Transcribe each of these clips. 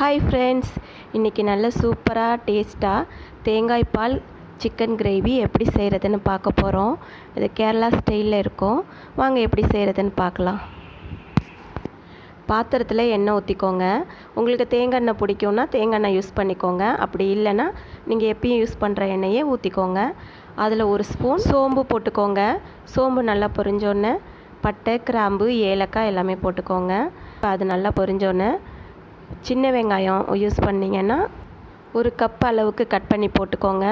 Hi friends இன்றைக்கி நல்ல சூப்பராக டேஸ்ட்டாக தேங்காய் பால் சிக்கன் கிரேவி எப்படி செய்கிறதுன்னு பார்க்க போகிறோம் இது கேரளா ஸ்டைலில் இருக்கும். வாங்க எப்படி செய்கிறதுன்னு பார்க்கலாம். பாத்திரத்தில் எண்ணெய் ஊற்றிக்கோங்க உங்களுக்கு தேங்காய் எண்ணெய் பிடிக்கும்னா தேங்காய் எண்ணெய் யூஸ் பண்ணிக்கோங்க. அப்படி இல்லைன்னா நீங்கள் எப்பயும் யூஸ் பண்ணுற எண்ணெயே ஊற்றிக்கோங்க அதில் ஒரு ஸ்பூன் சோம்பு போட்டுக்கோங்க. சோம்பு நல்லா பொரிஞ்சோன்னே பட்டை கிராம்பு ஏலக்காய் எல்லாமே போட்டுக்கோங்க. அது நல்லா பொரிஞ்சோன்னே சின்ன வெங்காயம் யூஸ் பண்ணிங்கன்னா ஒரு கப் அளவுக்கு கட் பண்ணி போட்டுக்கோங்க.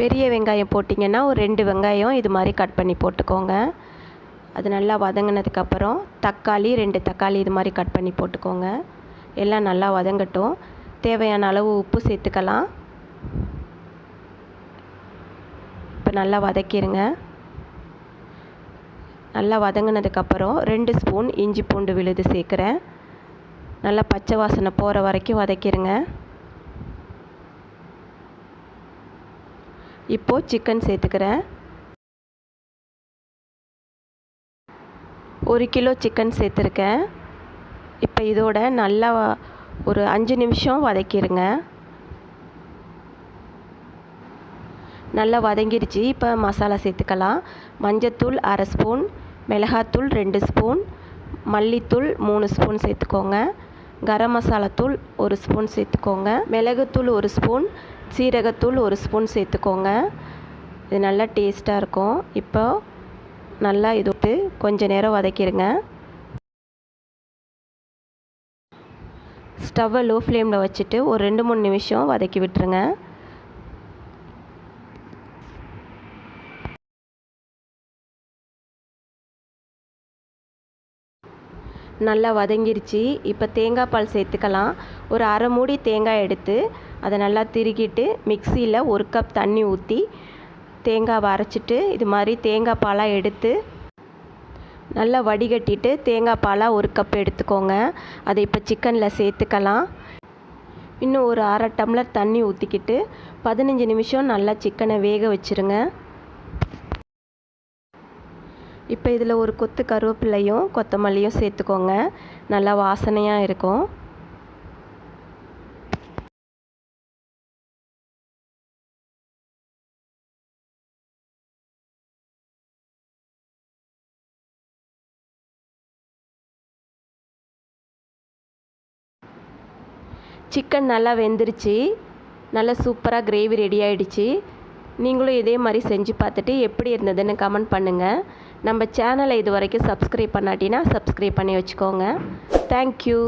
பெரிய வெங்காயம் போட்டிங்கன்னா ஒரு ரெண்டு வெங்காயம் இது மாதிரி கட் பண்ணி போட்டுக்கோங்க. அது நல்லா வதங்கினதுக்கப்புறம் தக்காளி ரெண்டு தக்காளி இது மாதிரி கட் பண்ணி போட்டுக்கோங்க. எல்லாம் நல்லா வதங்கட்டும். தேவையான அளவு உப்பு சேர்த்துக்கலாம். இப்போ நல்லா வதக்கிடுங்க நல்லா வதங்கினதுக்கப்புறம் ரெண்டு ஸ்பூன் இஞ்சி பூண்டு விழுது சேர்க்குறேன். நல்லா பச்சை வாசனை போகிற வரைக்கும் வதக்கிடுங்க இப்போது சிக்கன் சேர்த்துக்கிறேன். ஒரு கிலோ சிக்கன் சேர்த்துருக்கேன். இப்போ இதோட நல்லா ஒரு அஞ்சு நிமிஷம் வதக்கிடுங்க நல்லா வதங்கிடுச்சு. இப்போ மசாலா சேர்த்துக்கலாம். மஞ்சத்தூள் அரை ஸ்பூன் மிளகாத்தூள் ரெண்டு ஸ்பூன் மல்லித்தூள் மூணு ஸ்பூன் சேர்த்துக்கோங்க. கரம் மசாலா தூள் ஒரு ஸ்பூன் சேர்த்துக்கோங்க. மிளகுத்தூள் ஒரு ஸ்பூன். சீரகத்தூள் ஒரு ஸ்பூன் சேர்த்துக்கோங்க. இது நல்லா டேஸ்ட்டாக இருக்கும். இப்போ நல்லா இது விட்டு நேரம் வதக்கிடுங்க. ஸ்டவ்வை லோ ஃப்ளேமில் வச்சுட்டு ஒரு ரெண்டு மூணு நிமிஷம் வதக்கி விட்டுருங்க. நல்லா வதங்கிருச்சு. இப்போ தேங்காய் பால் சேர்த்துக்கலாம். ஒரு அரை மூடி தேங்காய் எடுத்து அதை நல்லா திருகிட்டு மிக்சியில் ஒரு கப் தண்ணி ஊற்றி தேங்காவை அரைச்சிட்டு இது மாதிரி தேங்காய் பாலாக எடுத்து நல்லா வடிகட்டிட்டு தேங்காய் பாலாக ஒரு கப் எடுத்துக்கோங்க. அதை இப்போ சிக்கனில் சேர்த்துக்கலாம். இன்னும் ஒரு அரை டம்ளர் தண்ணி ஊற்றிக்கிட்டு பதினஞ்சு நிமிஷம் நல்லா சிக்கனை வேக வச்சுருங்க. இப்போ இதில் ஒரு கொத்து கருவேப்பிலையும் கொத்தமல்லியும் சேர்த்துக்கோங்க. நல்லா வாசனையாக இருக்கும். சிக்கன் நல்லா வெந்துருச்சு. நல்லா சூப்பராக கிரேவி ரெடி ஆகிடுச்சு நீங்களும் இதே மாதிரி செஞ்சு பார்த்துட்டு எப்படி இருந்ததுன்னு கமெண்ட் பண்ணுங்கள் நம்ம சேனலை இது வரைக்கும் சப்ஸ்கிரைப் பண்ணாட்டினா சப்ஸ்கிரைப் பண்ணி வச்சுக்கோங்க. தேங்க்யூ